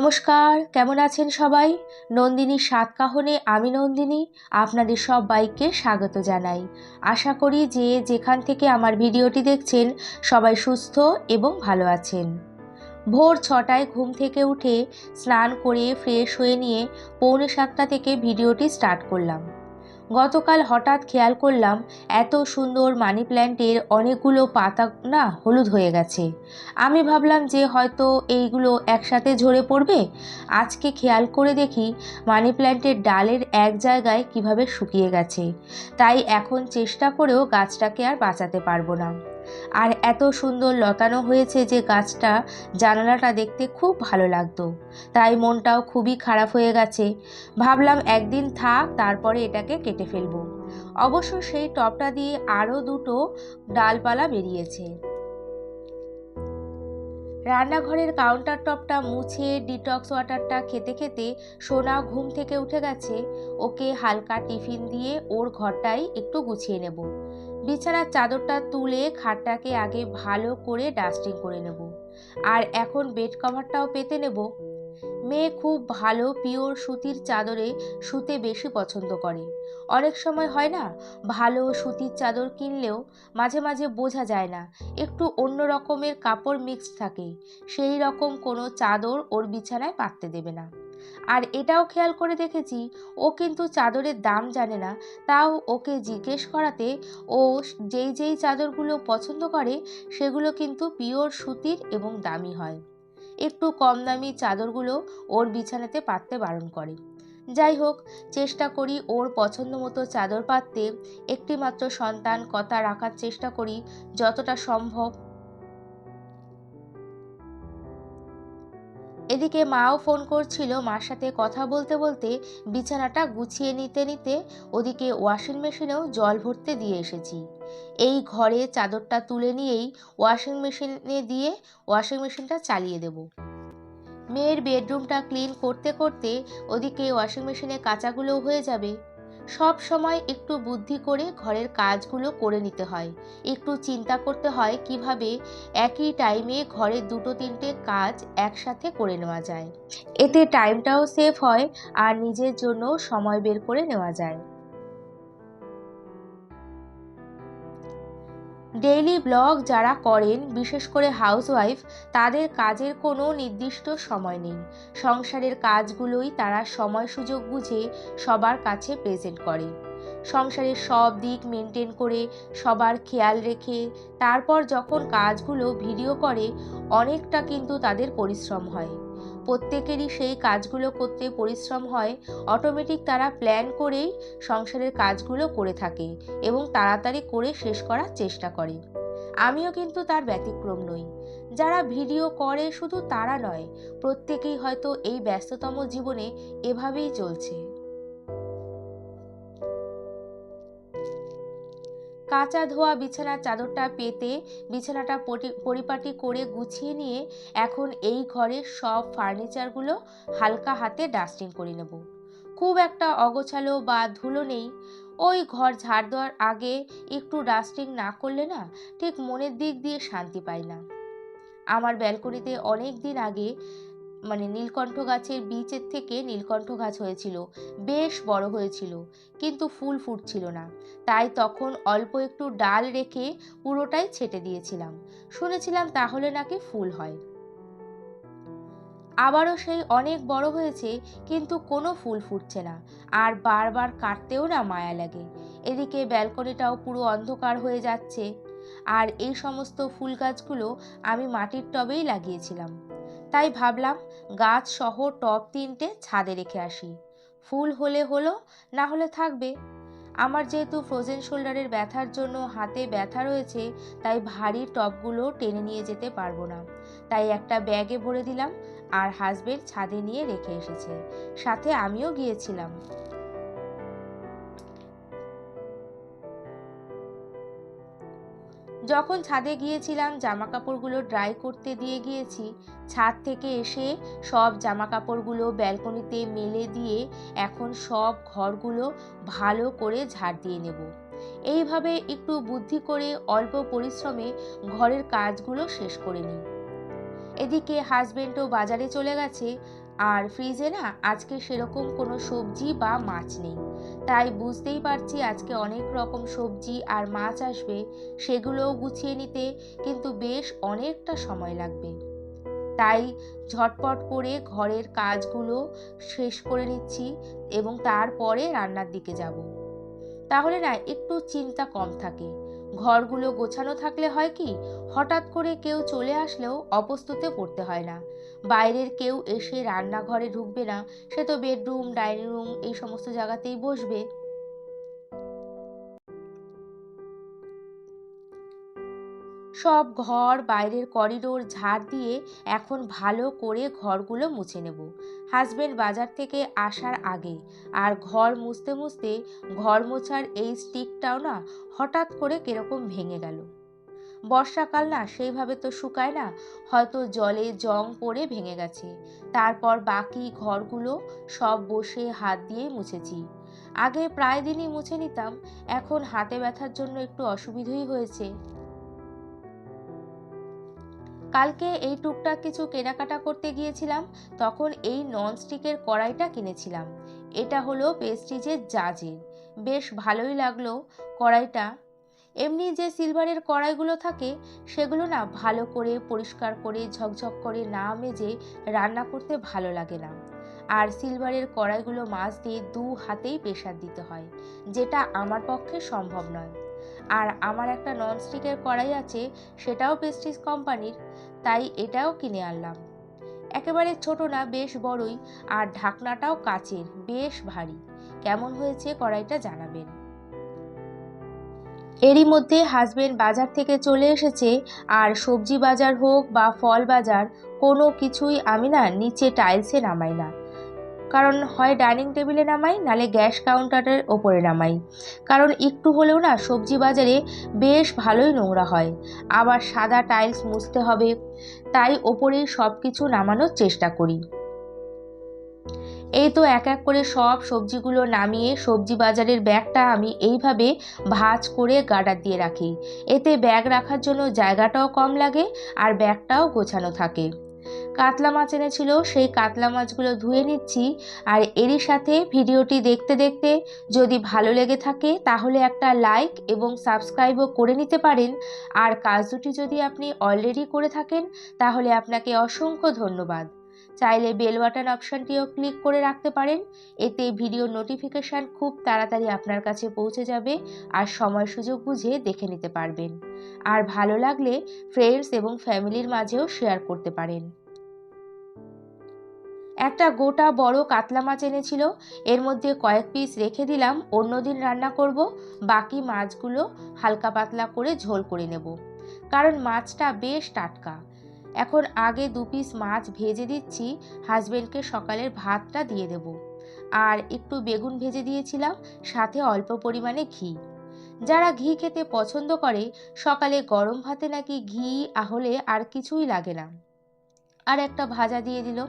নমস্কার, কেমন আছেন সবাই? নন্দিনীর সাতকাহনে, আমি নন্দিনী, আপনাদের সব বাইককে স্বাগত জানাই। আশা করি যে যেখান থেকে আমার ভিডিওটি দেখছেন, সবাই সুস্থ এবং ভালো আছেন। ভোর ছটায় ঘুম থেকে উঠে স্নান করে ফ্রেশ হয়ে নিয়ে পৌনে সাতটা থেকে ভিডিওটি স্টার্ট করলাম। গতকাল হঠাৎ খেয়াল করলাম, এত সুন্দর মানি প্ল্যান্টের অনেকগুলো পাতা না হলুদ হয়ে গেছে। আমি ভাবলাম যে হয়তো এইগুলো একসাথে ঝরে পড়বে। আজকে খেয়াল করে দেখি মানি প্ল্যান্টের ডালের এক জায়গায় কীভাবে শুকিয়ে গেছে। তাই এখন চেষ্টা করেও গাছটাকে আর বাঁচাতে পারব না। আর এত সুন্দর লতানো হয়েছে যে গাছটা, জানালাটা দেখতে খুব ভালো লাগতো। তাই মনটাও খুবই খারাপ হয়ে গেছে। ভাবলাম একদিন থাক, তারপরে এটাকে কেটে ফেলব। অবশ্য সেই টবটা দিয়ে আরও দুটো ডালপালা বেরিয়েছে। রান্নাঘরের কাউন্টার টপটা মুছে ডিটক্স ওয়াটারটা খেতে খেতে সোনা ঘুম থেকে উঠে গেছে। ওকে হালকা টিফিন দিয়ে ওর ঘরটাই একটু গুছিয়ে নেব। বিছানার চাদরটা তুলে খাটটাকে আগে ভালো করে ডাস্টিং করে নেব। আর এখন বেড কভারটাও পেতে নেব। মেয়ে খুব ভালো পিওর সুতির চাদরে শুতে বেশি পছন্দ করে। অনেক সময় হয় না, ভালো সুতির চাদর কিনলেও মাঝে মাঝে বোঝা যায় না, একটু অন্য রকমের কাপড় মিক্সড থাকে। সেই রকম কোনো চাদর ওর বিছানায় পাততে দেবে না। আর এটাও খেয়াল করে দেখেছি, ও কিন্তু চাদরের দাম জানে না, তাও ওকে জিজ্ঞেস করাতে ও যেই যেই চাদরগুলো পছন্দ করে, সেগুলো কিন্তু পিওর সুতির এবং দামি হয়। একটু কম দামি চাদরগুলো ওর বিছানাতে পাততে বারণ করে। যাই হোক, চেষ্টা করি ওর পছন্দ মতো চাদর পাততে একটি মাত্র সন্তান কথা রাখার চেষ্টা করি, যতটা সম্ভব। এদিকে মাও ফোন করছিল মার সাথে কথা বলতে বলতে বিছানাটা গুছিয়ে নিতে নিতে ওদিকে ওয়াশিং মেশিনেও জল ভরতে দিয়ে এসেছি। এই ঘরে চাদরটা তুলে নিয়েই ওয়াশিং মেশিনে দিয়ে ওয়াশিং মেশিনটা চালিয়ে দেব। মেয়ের বেডরুমটা ক্লিন করতে করতে ওদিকে ওয়াশিং মেশিনে কাঁচাগুলো হয়ে যাবে। সব সময় একটু বুদ্ধি করে ঘরের কাজগুলো করে নিতে হয়। একটু চিন্তা করতে হয় কীভাবে একই টাইমে ঘরের দুটো তিনটে কাজ একসাথে করে নেওয়া যায়। এতে টাইমটাও সেভ হয় আর নিজের জন্য সময় বের করে নেওয়া যায়। ডেইলি ব্লগ যারা করেন, বিশেষ করে হাউসওয়াইফ, তাদের কাজের কোনো নির্দিষ্ট সময় নেই। সংসারের কাজগুলোই তারা সময় সুযোগ বুঝে সবার কাছে প্রেজেন্ট করে। সংসারের সব দিক মেনটেন করে সবার খেয়াল রেখে, তারপর যখন কাজগুলো ভিডিও করে, অনেকটা কিন্তু তাদের পরিশ্রম হয়। প্রত্যেকেরই সেই কাজগুলো করতে পরিশ্রম হয় অটোমেটিক তারা প্ল্যান করেই সংসারের কাজগুলো করে থাকে এবং তাড়াতাড়ি করে শেষ করার চেষ্টা করে। আমিও কিন্তু তার ব্যতিক্রম নই। যারা ভিডিও করে শুধু তারা নয়, প্রত্যেকেই হয়তো এই ব্যস্ততম জীবনে এভাবেই চলছে। কাঁচা ধোয়া বিছানার চাদরটা পেতে বিছানাটা পরিপাটি করে গুছিয়ে নিয়ে এখন এই ঘরের সব ফার্নিচারগুলো হালকা হাতে ডাস্টিং করে নেব। খুব একটা অগোছালো বা ধুলো নেই। ওই ঘর ঝাড় দেওয়ার আগে একটু ডাস্টিং না করলে না ঠিক মনের দিক দিয়ে শান্তি পাই না। আমার ব্যালকনিতে অনেক দিন আগে মানে নীলকণ্ঠ গাছের বীজের থেকে নীলকণ্ঠ গাছ হয়েছিল। বেশ বড় হয়েছিল, কিন্তু ফুল ফুটছিল না। তাই তখন অল্প একটু ডাল রেখে পুরোটাই ছেটে দিয়েছিলাম। শুনেছিলাম তাহলে নাকি ফুল হয়। আবারও সেই অনেক বড় হয়েছে, কিন্তু কোনো ফুল ফুটছে না। আর বারবার কাটতেও না মায়া লাগে। এদিকে ব্যালকনিটাও পুরো অন্ধকার হয়ে যাচ্ছে। আর এই সমস্ত ফুল গাছগুলো আমি মাটির টবেই লাগিয়েছিলাম। তাই ভাবলাম গাছ সহ টপ তিনটে ছাদে রেখে আসি। ফুল হলে হলো, না হলে থাকবে। আমার যেহেতু ফ্রোজেন শোল্ডারের ব্যথার জন্য হাতে ব্যথা রয়েছে, তাই ভারী টপগুলো টেনে নিয়ে যেতে পারব না। তাই একটা ব্যাগে ভরে দিলাম আর হাজবেন্ড ছাদে নিয়ে রেখে এসেছে। সাথে আমিও গিয়েছিলাম। যখন ছাদে গিয়েছিলাম জামা কাপড়গুলো ড্রাই করতে দিয়ে গিয়েছি, ছাদ থেকে এসে সব জামা কাপড়গুলো ব্যালকনিতে মেলে দিয়ে এখন সব ঘরগুলো ভালো করে ঝাড় দিয়ে নেব। এইভাবে একটু বুদ্ধি করে অল্প পরিশ্রমে ঘরের কাজগুলো শেষ করে নিই। এদিকে হাজবেন্ডও বাজারে চলে গেছে। আর ফ্রিজে না আজকে সেরকম কোনো সবজি বা মাছ নেই। তাই বুঝতেই পারছি আজকে অনেক রকম সবজি আর মাছ আসবে, সেগুলোও গুছিয়ে নিতে কিন্তু বেশ অনেকটা সময় লাগবে। তাই ঝটপট করে ঘরের কাজগুলো শেষ করে নিচ্ছি এবং তারপরে রান্নার দিকে যাব। তাহলে না একটু চিন্তা কম থাকে। ঘরগুলো গোছানো থাকলে হয় কি, হঠাৎ করে কেউ চলে আসলেও অপস্তুতে পড়তে হয় না। বাইরের কেউ এসে রান্নাঘরে ঢুকবে না, সে তো বেডরুম ডাইনিং রুম এই সমস্ত জায়গাতেই বসবে। সব ঘর বাইরের করিডোর ঝাড় দিয়ে এখন ভালো করে ঘরগুলো মুছে নেব। হাজবেন্ড বাজার থেকে আসার আগে আর ঘর মুছতে মুছতে ঘর মোছার এই স্টিকটাও না হঠাৎ করে কীরকম ভেঙে গেল। বর্ষাকাল না সেইভাবে তো শুকায় না, হয়তো জলে জং পড়ে ভেঙে গেছে। তারপর বাকি ঘরগুলো সব বসে হাত দিয়ে মুছেছি। আগে প্রায় দিনই মুছে নিতাম, এখন হাতে ব্যথার জন্য একটু অসুবিধেই হয়েছে। কালকে এই টুকটাক কিছু কেনাকাটা করতে গিয়েছিলাম, তখন এই ননস্টিকের কড়াইটা কিনেছিলাম। এটা হলো পেস্টিজের জাজের। বেশ ভালোই লাগল কড়াইটা। এমনি যে সিলভারের কড়াইগুলো থাকে, সেগুলো না ভালো করে পরিষ্কার করে, ঝকঝক করে না মেজে রান্না করতে ভালো লাগে না। আর সিলভারের কড়াইগুলো মাছ দিয়ে দু হাতেই প্রেশার দিতে হয়, যেটা আমার পক্ষে সম্ভব নয়। আর আমার একটা ননস্টিকের কড়াই আছে, সেটাও পেস্টিজ কোম্পানির, তাই এটাও কিনে আনলাম। একেবারে ছোট না, বেশ বড়ই, আর ঢাকনাটাও কাচের, বেশ ভারী। কেমন হয়েছে কড়াইটা জানাবেন। এরই মধ্যে হাজবেন্ড বাজার থেকে চলে এসেছে, আর সবজি বাজার হোক বা ফল বাজার, কোনো কিছুই আমি না নিচে টাইলসে নামাই না। কারণ হয় ডাইনিং টেবিলে নামাই, নালে গ্যাস কাউন্টারের ওপরে নামাই। কারণ একটু হলেও না সবজি বাজারে বেশ ভালোই নোংরা হয়। আবার সাদা টাইলস মুছতে হবে, তাই ওপরেই সব কিছু নামানোর চেষ্টা করি। এই তো এক এক করে সব সবজিগুলো নামিয়ে সবজি বাজারের ব্যাগটা আমি এইভাবে ভাঁজ করে গার্ডার দিয়ে রাখি। এতে ব্যাগ রাখার জন্য জায়গাটাও কম লাগে আর ব্যাগটাও গোছানো থাকে। কাতলা মাছ এনেছিল, সেই কাতলা মাছগুলো ধুয়ে নিচ্ছি আর এরই সাথে ভিডিওটি দেখতে দেখতে যদি ভালো লেগে থাকে তাহলে একটা লাইক এবং সাবস্ক্রাইবও করে নিতে পারেন। আর কাজ দুটি যদি আপনি অলরেডি করে থাকেন তাহলে আপনাকে অসংখ্য ধন্যবাদ। চাইলে বেল বাটন অপশানটিও ক্লিক করে রাখতে পারেন। এতে ভিডিও নোটিফিকেশান খুব তাড়াতাড়ি আপনার কাছে পৌঁছে যাবে আর সময় সুযোগ বুঝে দেখে নিতে পারবেন। আর ভালো লাগলে ফ্রেন্ডস এবং ফ্যামিলির মাঝেও শেয়ার করতে পারেন। একটা গোটা বড় কাতলা মাছ এনেছিল। এর মধ্যে কয়েক পিস রেখে দিলাম, অন্যদিন রান্না করব। বাকি মাছগুলো হালকা পাতলা করে ঝোল করে নেব। কারণ মাছটা বেশ টাটকা। এখন আগে দু পিস মাছ ভেজে দিচ্ছি হাজবেন্ডকে সকালের ভাতটা দিয়ে দেব। আর একটু বেগুন ভেজে দিয়েছিলাম, সাথে অল্প পরিমাণে ঘি। যারা ঘি খেতে পছন্দ করে, সকালে গরম ভাতে নাকি ঘি হলে আর কিছুই লাগে না। আর একটা ভাজা দিয়ে দিল।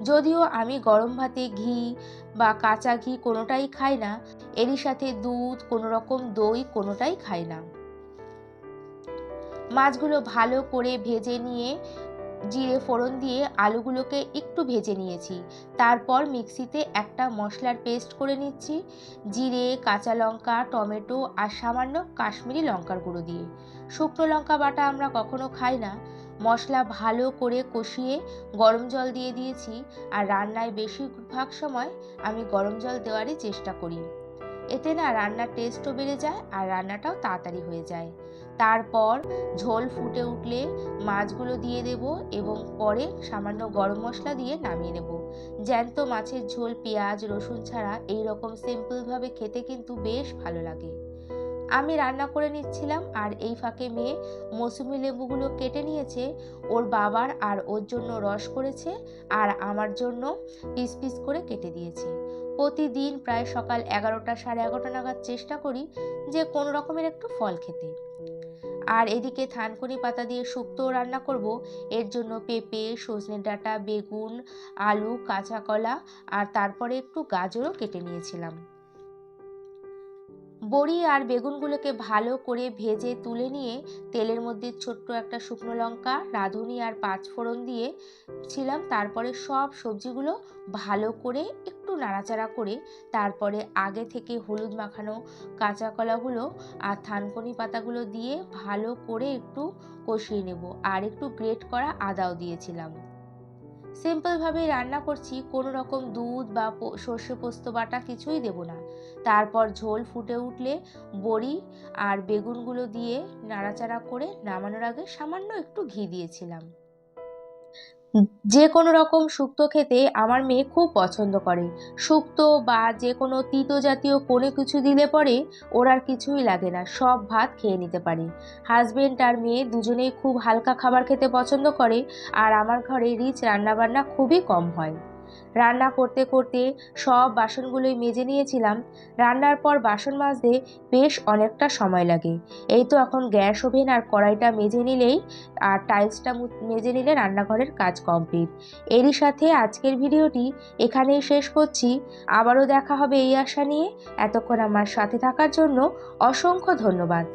যদিও আমি গরম ভাতে ঘি বা কাঁচা ঘি কোনোটাই খাই না এরই সাথে দুধ কোনো রকম দই কোনোটাই খাই না। মাছগুলো ভালো করে ভেজে নিয়ে জিরে ফোড়ন দিয়ে আলুগুলোকে একটু ভেজে নিয়েছি। তারপর মিক্সিতে একটা মশলার পেস্ট করে নিচ্ছি, জিরে, কাঁচা লঙ্কা, টমেটো আর সামান্য কাশ্মীরি লঙ্কার গুঁড়ো দিয়ে। শুকনো লঙ্কা বাটা আমরা কখনো খাই না মশলা ভালো করে কষিয়ে গরম জল দিয়ে দিয়েছি আর রান্নায় বেশিরভাগ সময় আমি গরম জল দেওয়ারই চেষ্টা করি। এতে না রান্নার টেস্টও বেড়ে যায় আর রান্নাটাও তাড়াতাড়ি হয়ে যায়। তারপর ঝোল ফুটে উঠলে মাছগুলো দিয়ে দেব এবং পরে সামান্য গরম মশলা দিয়ে নামিয়ে নেব। জ্যান্ত মাছের ঝোল পেঁয়াজ, রসুন ছাড়া এই রকম সিম্পলভাবে খেতে কিন্তু বেশ ভালো লাগে। আমি রান্না করে নিচ্ছিলাম আর এই ফাঁকে মেয়ে মৌসুমি লেবুগুলো কেটে নিয়েছে। ওর বাবার আর ওর জন্য রস করেছে আর আমার জন্য পিস পিস করে কেটে দিয়েছে। প্রতিদিন প্রায় সকাল এগারোটা সাড়ে এগারোটা নাগাদ চেষ্টা করি যে কোনো রকমের একটু ফল খেতে। আর এদিকে থানকুনি পাতা দিয়ে শুক্তো রান্না করব। এর জন্য পেঁপে, সজনে ডাঁটা, বেগুন, আলু, কাঁচা কলা আর তারপরে একটু গাজরও কেটে নিয়েছিলাম। বড়ি আর বেগুনগুলোকে ভালো করে ভেজে তুলে নিয়ে তেলের মধ্যে ছোট্ট একটা শুকনো লঙ্কা, রাঁধুনি আর পাঁচফোড়ন দিয়ে ছিলাম। তারপরে সব সবজিগুলো ভালো করে একটু নাড়াচাড়া করে, তারপরে আগে থেকে হলুদ মাখানো কাঁচা কলাগুলো আর থানকুনি পাতাগুলো দিয়ে ভালো করে একটু কষিয়ে নেব। আর একটু গ্রেট করা আদাও দিয়েছিলাম। সিম্পলভাবেই রান্না করছি, কোনো রকম দুধ বা সর্ষে পোস্ত বাটা কিছুই দেব না। তারপর ঝোল ফুটে উঠলে বড়ি আর বেগুনগুলো দিয়ে নাড়াচাড়া করে নামানোর আগে সামান্য একটু ঘি দিয়েছিলাম। যে কোনো রকম শুক্তো খেতে আমার মেয়ে খুব পছন্দ করে। শুক্তো বা যে কোনো তিতো জাতীয় কোনো কিছু দিলে পরে ওর আর কিছুই লাগে না, সব ভাত খেয়ে নিতে পারে। হাজব্যান্ড আর মেয়ে দুজনেই খুব হালকা খাবার খেতে পছন্দ করে আর আমার ঘরে রিচ রান্নাবান্না খুবই কম হয়। রান্না করতে করতে সব বাসনগুলোই মেজে নিয়েছিলাম। রান্নার পর বাসন মাজতে বেশ অনেকটা সময় লাগে। এই তো এখন গ্যাস ওভেন আর কড়াইটা মেজে নিলেই আর টাইলসটা মেজে নিলে রান্নাঘরের কাজ কমপ্লিট। এরই সাথে আজকের ভিডিওটি এখানেই শেষ করছি। আবারও দেখা হবে এই আশা নিয়ে। এতক্ষণ আমার সাথে থাকার জন্য অসংখ্য ধন্যবাদ।